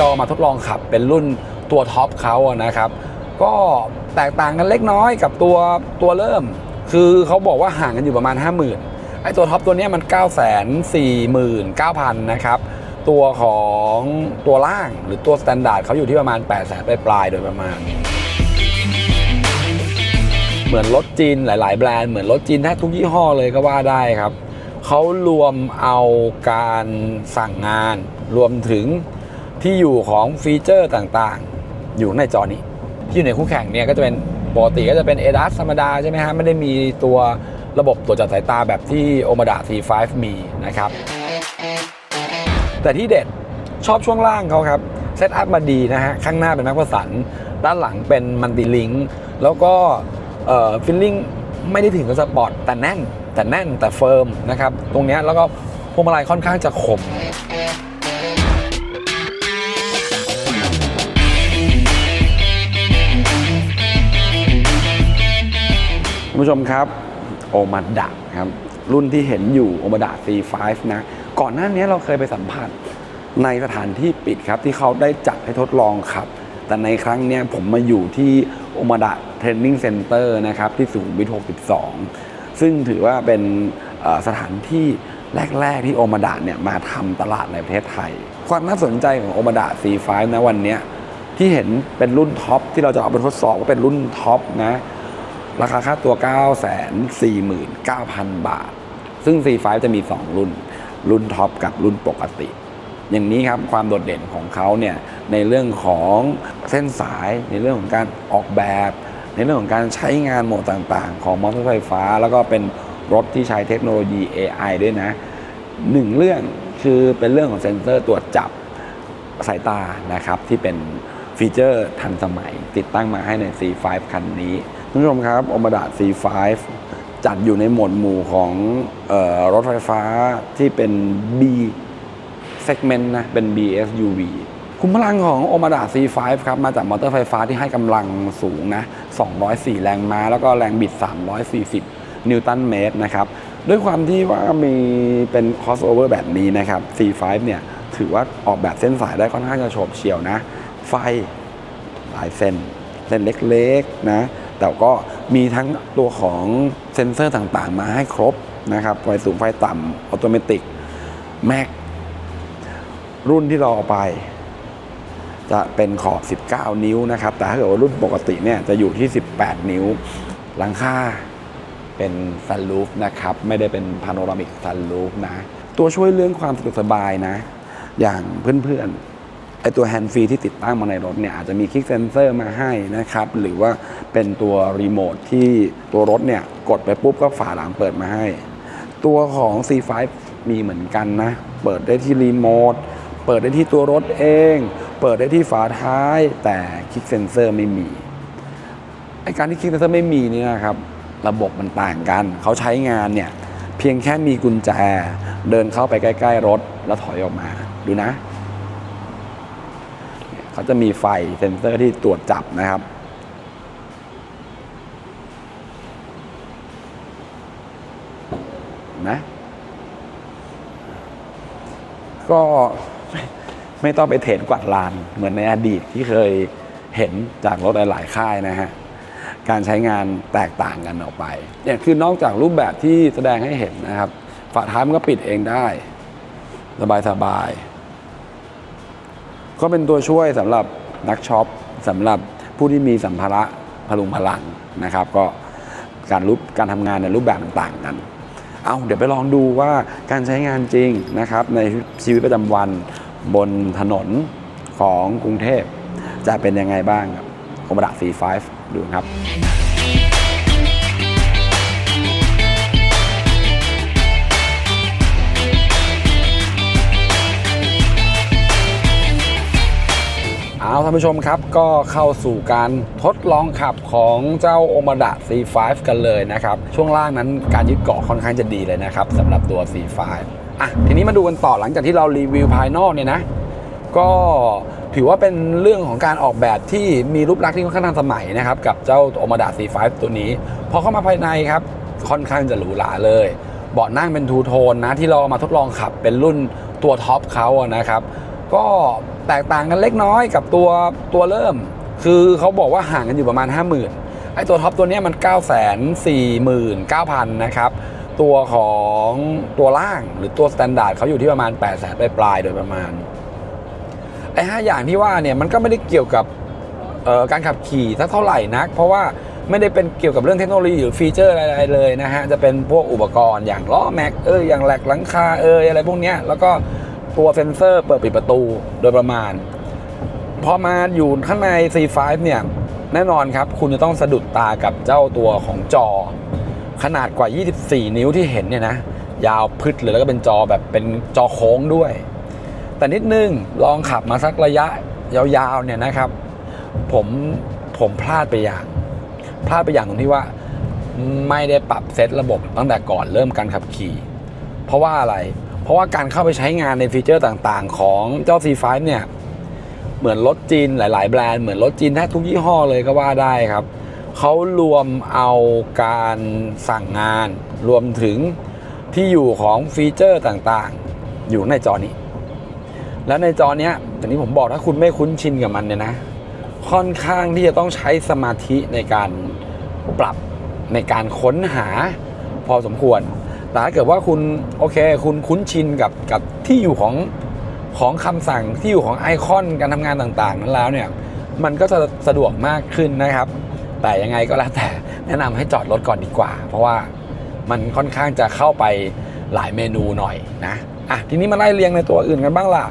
เราเอามาทดลองขับเป็นรุ่นตัวท็อปเขานะครับ ก็แตกต่างกันเล็กน้อยกับตัวตัวเริ่ม คือเขาบอกว่าห่างกันอยู่ประมาณ 50,000ไอ้ตัวท็อปตัวเนี้มัน 9 4 9 0 0 0 นะครับ ตัวของตัวล่างหรือตัวสแตนดาร์ดเขาอยู่ที่ประมาณ 8 0 0 0 0 0ปลายๆโดยประมาณ เหมือนรถจีนหลาย ๆ แบรนด์เหมือนรถจีนแทบทุกยี่ห้อเลยก็ว่าได้ครับเขารวมเอาการสั่งงานรวมถึง ที่อยู่ของฟีเจอร์ต่างๆ อยู่ในจอนี้ ที่อยู่ในคู่แข่งเนี่ยก็จะเป็นปกติก็จะเป็น ADAS ธรรมดาใช่ไหมฮะไม่ได้มีตัวระบบตรวจจับสายตาแบบที่ Omada C5 มีนะครับ แต่ที่เด็ดชอบช่วงล่างเขาครับเซตอัพมาดีนะฮะ ข้างหน้าเป็นแม็กประสันด้านหลังเป็นมันติลิงแล้วก็เอ่อฟิลลิ่งไม่ได้ถึงกับสปอร์ตแต่แน่น แต่แน่นแต่เฟิร์มนะครับ ตรงเนี้ยแล้วก็พวงมาลัยค่อนข้างจะคม ผู้ชมครับโอมาดะครับรุ่นที่เห็นอยู่โอมาดะ C5 นะก่อนหน้านี้เราเคยไปสัมผัสในสถานที่ปิดครับที่เขาได้จัดให้ทดลองขับ แต่ในครั้งนี้ผมมาอยู่ที่โอมาดะเทรนนิ่งเซ็นเตอร์นะครับที่สุขุมวิท62 ซึ่งถือว่าเป็นสถานที่แรก ๆ ที่โอมาดะเนี่ยมาทำตลาดในประเทศไทย ความน่าสนใจของโอมาดะ C5 นะวันนี้ที่เห็นเป็นรุ่นท็อปที่เราจะเอาไปทดสอบว่าเป็นรุ่นท็อปนะ ราคาค่าตัว 949,000 บาท ซึ่ง C5 จะมี 2 รุ่น รุ่นท็อปกับรุ่นปกติ อย่างนี้ครับ ความโดดเด่นของเขาเนี่ย ในเรื่องของเส้นสาย ในเรื่องของการออกแบบ ในเรื่องของการใช้งานโหมดต่างๆ ของมอเตอร์ไฟฟ้า แล้วก็เป็นรถที่ใช้เทคโนโลยี AI ด้วยนะหนึ่งเรื่องคือเป็นเรื่องของเซ็นเซอร์ตรวจจับสายตานะครับ ที่เป็นฟีเจอร์ทันสมัย ติดตั้งมาให้ใน C5 คันนี้ คุณผู้ชมครับ o m a d a C5 จัดอยู่ในหมวดหมู่ของออรถไฟฟ้าที่เป็น B segment นะ เป็น BSUV คุมพลังของ o m a d a C5 ครับ มาจากมอเตอร์ไฟฟ้าที่ให้กำลังสูงนะ 204 แรงม้า แล้วก็แรงบิด 340 นิวตันเมตรนะครับ ด้วยความที่ว่ามีเป็น crossover แบบนี้นะครับ C5 เนี่ย ถือว่าออกแบบเส้นสายได้ค่อนข้างจะโฉบเฉี่ยวนะ ไฟหลายเส้น เส้นเล็กๆนะ แต่ก็มีทั้งตัวของเซ็นเซอร์ต่างๆ มาให้ครบนะครับไฟสูงไฟต่ำออโตเมติกแม็กรุ่นที่เราเอาไป จะเป็นขอบ 19 นิ้วนะครับ แต่ถ้าเกิดว่ารุ่นปกติเนี่ยจะอยู่ที่ 18 นิ้ว หลังคาเป็นซันรูฟนะครับ ไม่ได้เป็นพาโนรามิกซันรูฟนะ ตัวช่วยเรื่องความสะดวกสบายนะ อย่างเพื่อนๆ ไอตัวแฮนด์ฟรีที่ติดตั้งมาในรถเนี่ยอาจจะมีคลิกเซนเซอร์มาให้นะครับ หรือว่าเป็นตัวรีโมทที่ตัวรถเนี่ยกดไปปุ๊บก็ฝาหลังเปิดมาให้ ตัวของ C5 มีเหมือนกันนะ เปิดได้ที่รีโมทเปิดได้ที่ตัวรถเอง เปิดได้ที่ฝาท้าย แต่คลิกเซนเซอร์ไม่มีไอการที่คลิกเซนเซอร์ไม่มีนี่นะครับระบบมันต่างกัน เขาใช้งานเนี่ยเพียงแค่มีกุญแจ เดินเข้าไปใกล้ ๆ รถแล้วถอยออกมาดูนะ เขาจะมีไฟเซ็นเซอร์ที่ตรวจจับนะครับนะก็ไม่ต้องไปเถนกวาดลานเหมือนในอดีตที่เคยเห็นจากรถหลาย ๆ ค่ายนะฮะ การใช้งานแตกต่างกันออกไปเนี่ยคือนอกจากรูปแบบที่แสดงให้เห็นนะครับ ฝาท้ายมันก็ปิดเองได้ สบายสบายๆ ก็เป็นตัวช่วยสำหรับนักช็อปสำหรับผู้ที่มีสัมภาระพลุงพลังนะครับ ก็การรูปการทำงานในรูปแบบต่างๆกัน เอาเดี๋ยวไปลองดูว่าการใช้งานจริงนะครับ ในชีวิตประจำวันบนถนนของกรุงเทพ จะเป็นยังไงบ้างกับโอมดะ C5 ดูครับ ท่านผู้ชมครับ ก็เข้าสู่การทดลองขับของเจ้าโอมาดะ C5 กันเลยนะครับ ช่วงล่างนั้นการยึดเกาะค่อนข้างจะดีเลยนะครับสำหรับตัว C5 อะทีนี้มาดูกันต่อหลังจากที่เรารีวิวภายนอกเนี่ยนะ ก็ถือว่าเป็นเรื่องของการออกแบบที่มีรูปลักษณ์ที่ค่อนข้างทันสมัยนะครับ กับเจ้าโอมาดะ C5 ตัวนี้ พอเข้ามาภายในครับค่อนข้างจะหรูหราเลยเบาะนั่งเป็นทูโทนนะที่เรามาทดลองขับเป็นรุ่นตัวท็อปเขานะครับ ก็แตกต่างกันเล็กน้อยกับตัวตัวเริ่ม คือเขาบอกว่าห่างกันอยู่ประมาณ 50,000ไอ้ตัวท็อปตัวเนี้มัน 9 4 9 0 0 0 นะครับ ตัวของตัวล่างหรือตัวสแตนดาร์ดเขาอยู่ที่ประมาณ 8 0 0 0 0ปลายๆโดยประมาณไอ้ห้าอย่างที่ว่าเนี่ยมันก็ไม่ได้เกี่ยวกับการขับขี่สักเท่าไหร่นัก เพราะว่าไม่ได้เป็นเกี่ยวกับเรื่องเทคโนโลยีหรือฟีเจอร์อะไรเลยนะฮะจะเป็นพวกอุปกรณ์อย่างล้อแม็กเอออย่างแหลกหลังคาเอออะไรพวกเนี้ยแล้วก็ ตัวเซ็นเซอร์เปิดปิดประตูโดยประมาณ พอมาอยู่ข้างใน C5 เนี่ยแน่นอนครับ คุณจะต้องสะดุดตากับเจ้าตัวของจอ ขนาดกว่า 24 นิ้วที่เห็นเนี่ยนะ ยาวพึดเลยแล้วก็เป็นจอแบบเป็นจอโค้งด้วย แต่นิดนึงลองขับมาสักระยะยาวๆเนี่ยนะครับ ผมผมพลาดไปอย่าง พลาดไปอย่างตรงที่ว่าไม่ได้ปรับเซตระบบตั้งแต่ก่อนเริ่มการขับขี่ เพราะว่าอะไร ราะว่าการเข้าไปใช้งานในฟีเจอร์ต่างๆ ของเจ้า C5 เนี่ยเหมือนรถจีนหลาย ๆ แบรนด์เหมือนรถจีนแทบทุกยี่ห้อเลยก็ว่าได้ครับเขารวมเอาการสั่งงาน รวมถึงที่อยู่ของฟีเจอร์ต่างๆ อยู่ในจอนี้ แล้วในจอเนี้ยอย่างที่ผมบอกถ้าคุณไม่คุ้นชินกับมันเนี่ยนะ ค่อนข้างที่จะต้องใช้สมาธิในการปรับในการค้นหาพอสมควร แต่ถ้าเกิดว่าคุณโอเค คุณคุ้นชินกับกับที่อยู่ของของคำสั่งที่อยู่ของไอคอนการทำงานต่างๆ นั้นแล้วเนี่ย มันก็จะสะดวกมากขึ้นนะครับ แต่ยังไงก็แล้วแต่แนะนำให้จอดรถก่อนดีกว่า เพราะว่ามันค่อนข้างจะเข้าไปหลายเมนูหน่อยนะอะทีนี้มาไล่เรียงในตัวอื่นกันบ้างล่ะ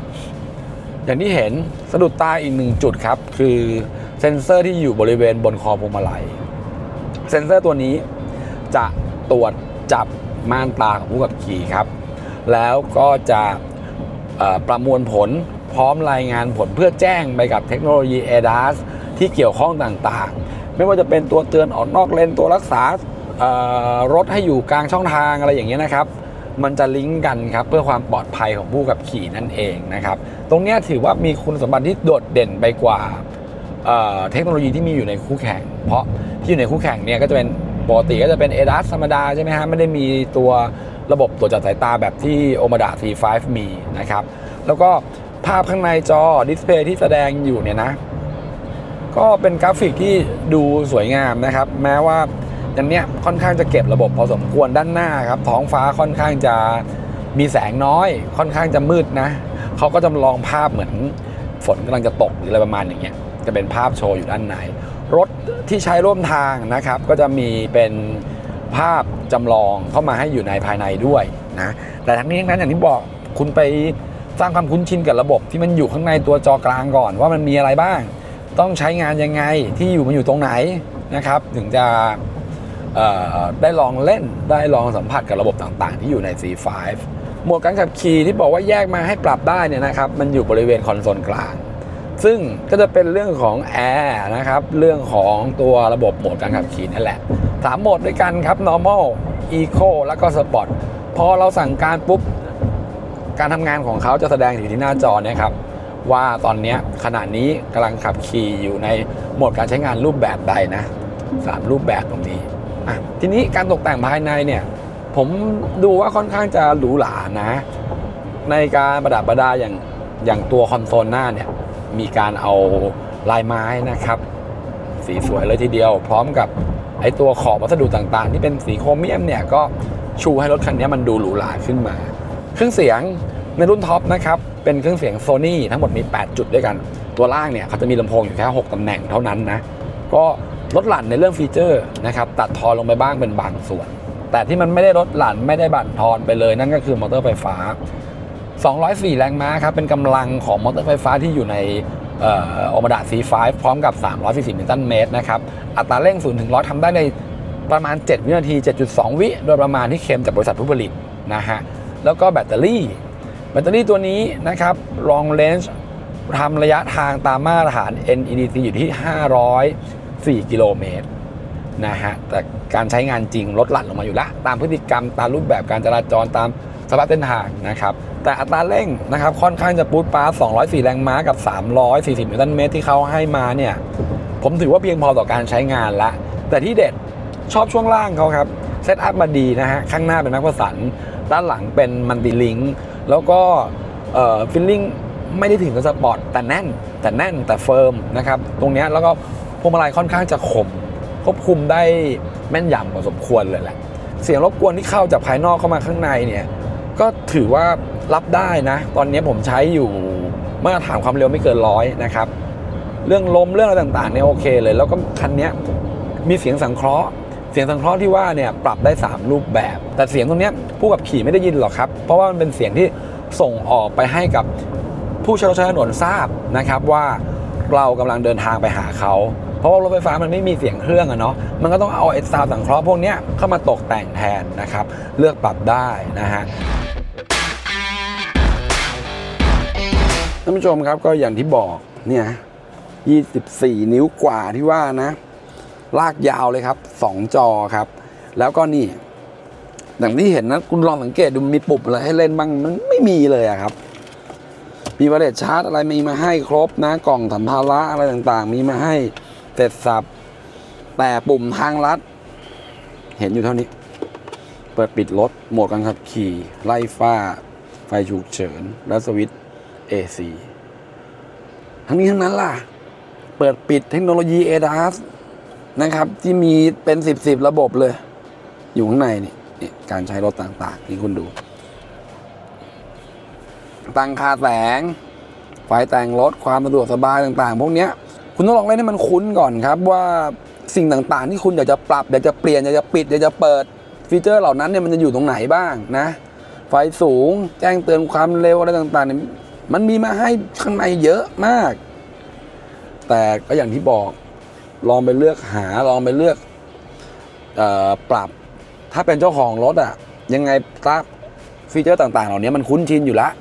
อย่างที่เห็นสะดุดตาอีกหนึ่งจุดครับ คือเซ็นเซอร์ที่อยู่บริเวณบนคอพวงมาลัย เซ็นเซอร์ตัวนี้จะตรวจจับ ม่านตาของผู้ขับขี่ครับ แล้วก็จะประมวลผลพร้อมรายงานผลเพื่อแจ้งไปกับเทคโนโลยี ADAS ที่เกี่ยวข้องต่างๆ ไม่ว่าจะเป็นตัวเตือนออกนอกเลนตัวรักษารถให้อยู่กลางช่องทางอะไรอย่างเงี้ยนะครับ มันจะลิงก์กันครับเพื่อความปลอดภัยของผู้ขับขี่นั่นเองนะครับ ตรงนี้ถือว่ามีคุณสมบัติที่โดดเด่นไปกว่าเเทคโนโลยีที่มีอยู่ในคู่แข่ง เพราะที่อยู่ในคู่แข่งเนี่ยก็จะเป็น ปกติก็จะเป็น ADAS ธรรมดาใช่ไหมฮะ ไม่ได้มีตัวระบบตรวจจับสายตาแบบที่ Omada T5 มีนะครับ แล้วก็ภาพข้างในจอดิสเพย์ที่แสดงอยู่เนี่ยนะ ก็เป็นกราฟิกที่ดูสวยงามนะครับ แม้ว่าอย่างเนี้ยค่อนข้างจะเก็บระบบพอสมควรด้านหน้าครับท้องฟ้าค่อนข้างจะมีแสงน้อย ค่อนข้างจะมืดนะเขาก็จำลองภาพเหมือนฝนกำลังจะตกหรืออะไรประมาณอย่างเงี้ยจะเป็นภาพโชว์อยู่ด้านใน รถที่ใช้ร่วมทางนะครับ ก็จะมีเป็นภาพจำลองเข้ามาให้อยู่ในภายในด้วยนะแต่ทั้งนี้ทั้งนั้นอย่างที่บอกคุณไปสร้างความคุ้นชินกับระบบที่มันอยู่ข้างในตัวจอกลางก่อน ว่ามันมีอะไรบ้าง ต้องใช้งานยังไงที่อยู่มันอยู่ตรงไหนนะครับ ถึงจะได้ลองเล่นได้ลองสัมผัสกับระบบต่างๆ ที่อยู่ใน C5 หมวดการขับขี่ที่บอกว่าแยกมาให้ปรับได้เนี่ยนะครับ มันอยู่บริเวณคอนโซลกลาง ซึ่งก็จะเป็นเรื่องของแอร์นะครับ เรื่องของตัวระบบโหมดการขับขี่นั่นแหละสามโหมดด้วยกันครับ normal eco แล้วก็ sport พอเราสั่งการปุ๊บ การทำงานของเขาจะแสดงอยู่ที่หน้าจอเนี่ยครับว่าตอนนี้ขณะนี้กำลังขับขี่อยู่ในโหมดการใช้งานรูปแบบใดนะสามรูปแบบตรงนี้อะทีนี้การตกแต่งภายในเนี่ย ผมดูว่าค่อนข้างจะหรูหรานะ ในการประดับประดาอย่างอย่างตัวคอนโซลหน้าเนี่ย มีการเอาลายไม้นะครับ สีสวยเลยทีเดียว พร้อมกับไอตัวขอบวัสดุต่างๆ ที่เป็นสีโครเมียมเนี่ยก็ชูให้รถคันนี้มันดูหรูหราขึ้นมา เครื่องเสียงในรุ่นท็อปนะครับเป็นเครื่องเสียง Sony ทั้งหมดมี 8 จุดด้วยกัน ตัวล่างเนี่ยเขาจะมีลำโพงอยู่แค่ 6ตำแหน่งเท่านั้นนะก็ลดหลั่นในเรื่องฟีเจอร์นะครับตัดทอนลงไปบ้างเป็นบางส่วน แต่ที่มันไม่ได้ลดหลั่นไม่ได้บั่นทอนไปเลยนั่นก็คือมอเตอร์ไฟฟ้า 204 แรงม้าครับ เป็นกำลังของมอเตอร์ไฟฟ้าที่อยู่ในเอ่อโอมาดา C5 พร้อมกับ 340 นิวตันเมตรนะครับ อัตราเร่ง 0 ถึง 100ทำได้ในประมาณ 7 วินาที 7.2 วิ โดยประมาณที่เคลมจากบริษัทผู้ผลิตนะฮะ แล้วก็แบตเตอรี่ แบตเตอรี่ตัวนี้นะครับ long range ทำระยะทางตามมาตรฐาน NEDC อยู่ที่ 504 กิโลเมตรนะฮะ แต่การใช้งานจริงลดหลั่นลงมาอยู่แล้วตามพฤติกรรมตามรูปแบบการจราจรตามสภาพเส้นทางนะครับ แต่อัตราเร่งนะครับค่อนข้างจะปูดปาร์204 แรงม้ากับ 340นิวตันเมตรที่เขาให้มาเนี่ย ผมถือว่าเพียงพอต่อการใช้งานละ แต่ที่เด็ดชอบช่วงล่างเขาครับ เซตอัพมาดีนะฮะ ข้างหน้าเป็นแม็กพสันด้านหลังเป็นมันติลิงแล้วก็ฟิลลิ่งไม่ได้ถึงกับสปอร์ตแต่แน่น แต่แน่นแต่เฟิร์มนะครับ ตรงเนี้ยแล้วก็พวงมาลัยค่อนข้างจะคมควบคุมได้แม่นยำพอสมควรเลยแหละเสียงรบกวนที่เข้าจากภายนอกเข้ามาข้างในเนี่ย ก็ถือว่ารับได้นะ ตอนนี้ผมใช้อยู่มาตรฐานความเร็วไม่เกินร้อยนะครับ เรื่องลมเรื่องอะไรต่างๆเนี่ยโอเคเลย แล้วก็คันนี้มีเสียงสังเคราะห์ เสียงสังเคราะห์ที่ว่าเนี่ยปรับได้ 3 รูปแบบ แต่เสียงตรงเนี้ยผู้ขับขี่ไม่ได้ยินหรอกครับ เพราะว่ามันเป็นเสียงที่ส่งออกไปให้กับผู้ใช้รถใช้ถนนทราบนะครับว่าเรากำลังเดินทางไปหาเขา เพราะว่ารถไฟฟ้ามันไม่มีเสียงเครื่องอะเนาะมันก็ต้องเอาไอ้ซาวสังเคราะห์พวกเนี้ยเข้ามาตกแต่งแทนนะครับ เลือกปรับได้นะฮะท่านผู้ชมครับก็อย่างที่บอกเนี่ย24 นิ้วกว่าที่ว่านะ ลากยาวเลยครับ 2 จอครับ แล้วก็นี่อย่างที่เห็นนะคุณลองสังเกตดูมีปุ่มอะไรให้เล่นบ้างมันไม่มีเลยอะครับ มีวาเลตชาร์จอะไรมีมาให้ครบนะ กล่องสัมภาระอะไรต่างๆ มีมาให้ เสร็จสับ แต่ปุ่มทางลัด เห็นอยู่เท่านี้ เปิดปิดรถโหมดการขับขี่ไล่ฟ้า ไฟฉุกเฉิน และสวิตช์ AC ทั้งนี้ทั้งนั้นล่ะ เปิดปิดเทคโนโลยี ADAS นะครับ ที่มีเป็น 10 10 ระบบเลย อยู่ข้างในนี่นี่การใช้รถต่างๆ ที่คุณดู ตั้งค่าแสง ไฟแต่งรถความสะดวกสบายต่างๆ พวกเนี้ย คุณต้องลองเล่นให้มันคุ้นก่อนครับว่าสิ่งต่างๆ ที่คุณอยากจะปรับอยากจะเปลี่ยนอยากจะปิดอยากจะเปิดฟีเจอร์เหล่านั้นเนี่ยมันจะอยู่ตรงไหนบ้างนะ ไฟสูงแจ้งเตือนความเร็วอะไรต่างๆเนี่ยมันมีมาให้ข้างในเยอะมาก แต่ก็อย่างที่บอกลองไปเลือกหาลองไปเลือกออปรับถ้าเป็นเจ้าของรถอะยังไงถ้าฟีเจอร์ต่าง ๆ เหล่านี้มันคุ้นชินอยู่แล้ว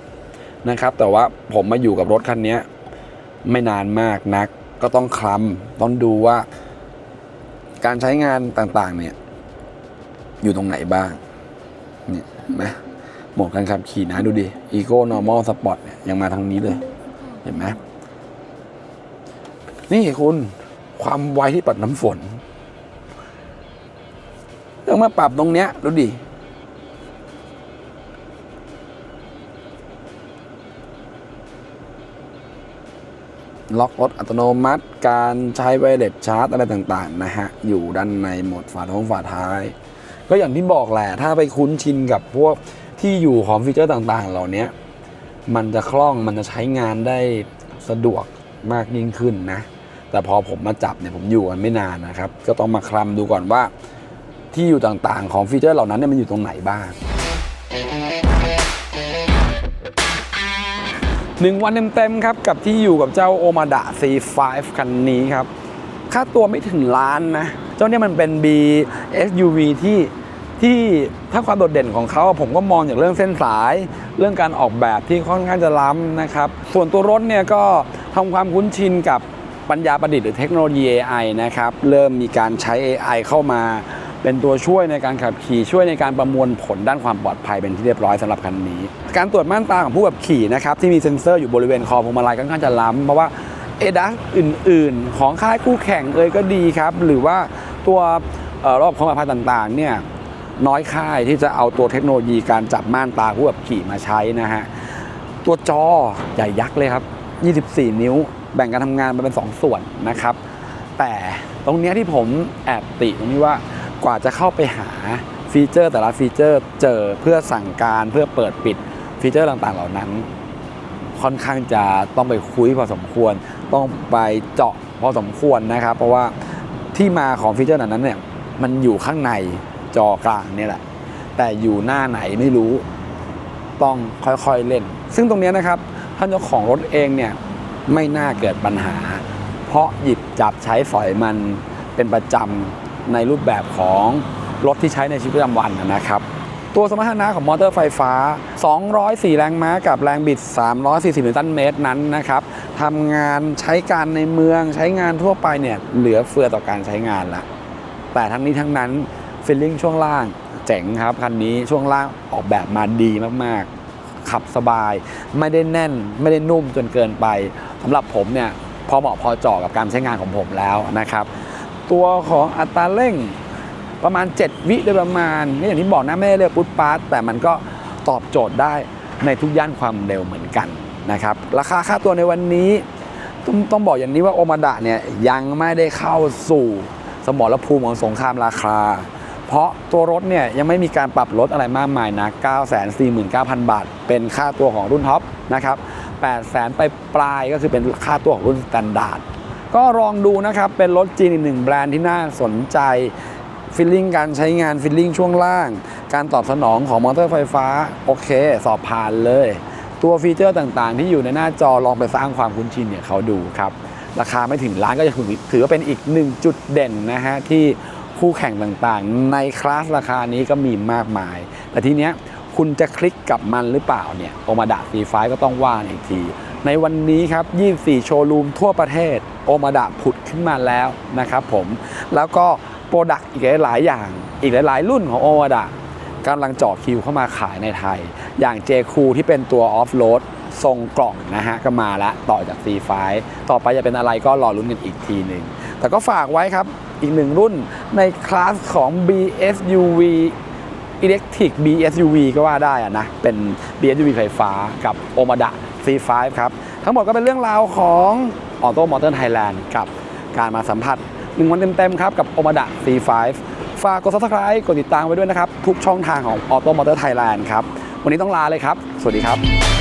นะครับ แต่ว่าผมมาอยู่กับรถคันนี้ไม่นานมากนัก ก็ต้องคลำต้องดูว่า การใช้งานต่างๆ เนี่ย อยู่ตรงไหนบ้าง เนี่ยนไหมโหมดการขับขี่นะดูดิ Eco Normal Sport เนี่ยยังมาทางนี้เลย เห็นไหมนี่คุณความไวที่ปัดน้ำฝนต้องมาปรับตรงเนี้ยดูดิ ล็อกรถอัตโนมัติ การใช้ไวเลสชาร์จอะไรต่างๆนะฮะ อยู่ด้านในหมดฝาท้องฝาท้าย ก็อย่างที่บอกแหละ ถ้าไปคุ้นชินกับพวกที่อยู่ของฟีเจอร์ต่างๆ เหล่านี้มันจะคล่องมันจะใช้งานได้สะดวกมากยิ่งขึ้นนะ แต่พอผมมาจับเนี่ยผมอยู่กันไม่นานนะครับ ก็ต้องมาคลำดูก่อนว่าที่อยู่ต่างๆ ของฟีเจอร์เหล่านั้นเนี่ยมันอยู่ตรงไหนบ้าง หนึ่งวันเต็มๆครับ กับที่อยู่กับเจ้าโอมาดะ C5 คันนี้ครับ ค่าตัวไม่ถึงล้านนะ เจ้าเนี่ยมันเป็น B SUV ที่ที่ถ้าความโดดเด่นของเขาผมก็มองจากเรื่องเส้นสาย เรื่องการออกแบบที่ค่อนข้างจะล้ำนะครับ ส่วนตัวรถเนี่ยก็ทำความคุ้นชินกับปัญญาประดิษฐ์หรือเทคโนโลยี AI นะครับ เริ่มมีการใช้ AI เข้ามา เป็นตัวช่วยในการขับขี่ช่วยในการประมวลผลด้านความปลอดภัยเป็นที่เรียบร้อยสำหรับคันนี้ การตรวจม่านตาของผู้ขับขี่นะครับที่มีเซ็นเซอร์อยู่บริเวณคอพวงมาลัยค่อนข้างจะล้ำเพราะว่าเอดัสอื่น ๆ ของค่ายคู่แข่งเอยก็ดีครับ หรือว่าตัวออระบบความปลอดภัยต่างๆเนี่ยน้อยค่ายที่จะเอาตัวเทคโนโลยีการจับม่านตาผู้ขับขี่มาใช้นะฮะตัวจอใหญ่ยักษ์เลยครับ 24 นิ้ว แบ่งการทำงานมาเป็น 2 ส่วนนะครับ แต่ตรงเนี้ยที่ผมแอบติตรงนี้ว่า กว่าจะเข้าไปหาฟีเจอร์แต่ละฟีเจอร์เจอเพื่อสั่งการเพื่อเปิดปิดฟีเจอร์ต่างๆ เหล่านั้น ค่อนข้างจะต้องไปคุยพอสมควร ต้องไปเจาะพอสมควรนะครับ เพราะว่าที่มาของฟีเจอร์เหล่านั้นเนี่ยมันอยู่ข้างในจอกลางนี่แหละ แต่อยู่หน้าไหนไม่รู้ ต้องค่อยๆเล่น ซึ่งตรงนี้นะครับท่านเจ้าของรถเองเนี่ยไม่น่าเกิดปัญหา เพราะหยิบจับใช้สอยมันเป็นประจำ ในรูปแบบของรถที่ใช้ในชีวิตประจำวันนะครับ ตัวสมรรถนะของมอเตอร์ไฟฟ้า 204 แรงม้ากับแรงบิด 340นิวตันเมตรนั้นนะครับทำงานใช้การในเมืองใช้งานทั่วไปเนี่ยเหลือเฟือต่อการใช้งานละแต่ทั้งนี้ทั้งนั้นฟิลลิ่งช่วงล่างเจ๋งครับคันนี้ช่วงล่างออกแบบมาดีมากๆ ขับสบาย ไม่ได้แน่นไม่ได้นุ่มจนเกินไปสำหรับผมเนี่ยพอเหมาะพอเจาะกับการใช้งานของผมแล้วนะครับ ตัวของอัตราเร่งประมาณ 7 วิโดยประมาณนี่อย่างที่บอกนะไม่ได้เรียกปุ๊ดปาร์ตแต่มันก็ตอบโจทย์ได้ในทุกย่านความเร็วเหมือนกันนะครับราคาค่าตัวในวันนี้ต้องต้องบอกอย่างนี้ว่าโอมาดะเนี่ยยังไม่ได้เข้าสู่สมรภูมิของสงครามราคา เพราะตัวรถเนี่ยยังไม่มีการปรับลดอะไรมากมายนะ 949,000 บาท เป็นค่าตัวของรุ่นท็อปนะครับ 800,000ไปปลายก็คือเป็นค่าตัวของรุ่นสแตนดาร์ด ก็ลองดูนะครับ เป็นรถจีนอีกหนึ่งแบรนด์ที่น่าสนใจฟิลลิ่งการใช้งานฟิลลิ่งช่วงล่าง การตอบสนองของมอเตอร์ไฟฟ้า โอเค สอบผ่านเลย ตัวฟีเจอร์ต่างๆ ที่อยู่ในหน้าจอลองไปสร้างความคุ้นชินเนี่ยเขาดูครับ ราคาไม่ถึงล้านก็จะถือว่าเป็นอีกหนึ่งจุดเด่นนะฮะ ที่คู่แข่งต่างๆ ในคลาสราคานี้ก็มีมากมาย แต่ทีเนี้ยคุณจะคลิกกับมันหรือเปล่าเนี่ยโอมาดะ C5 ก็ต้องว่านอีกที ในวันนี้ครับ 24 โชว์รูมทั่วประเทศ โอมาดะผุดขึ้นมาแล้วนะครับผม แล้วก็โปรดักต์อีกหลายๆอย่าง อีกหลาย ๆ รุ่นของโอมาดะกำลังเจาะคิวเข้ามาขายในไทย อย่าง J คูที่เป็นตัวออฟโรดทรงกล่องนะฮะก็มาแล้วต่อจาก C5 ต่อไปจะเป็นอะไรก็รอลุ้นกันอีกทีหนึ่ง แต่ก็ฝากไว้ครับอีกหนึ่งรุ่นในคลาสของ BSUV Electric BSUV ก็ว่าได้อะนะ เป็น BSUV ไฟฟ้ากับ Omada C5 ครับ ทั้งหมดก็เป็นเรื่องราวของ Auto Motor Thailand กับการมาสัมผัสหนึ่งวันเต็มๆครับกับโอมาดะ C5 ฝากกด subscribe กดติดตามไว้ด้วยนะครับ ทุกช่องทางของ Auto Motor Thailand ครับ วันนี้ต้องลาเลยครับ สวัสดีครับ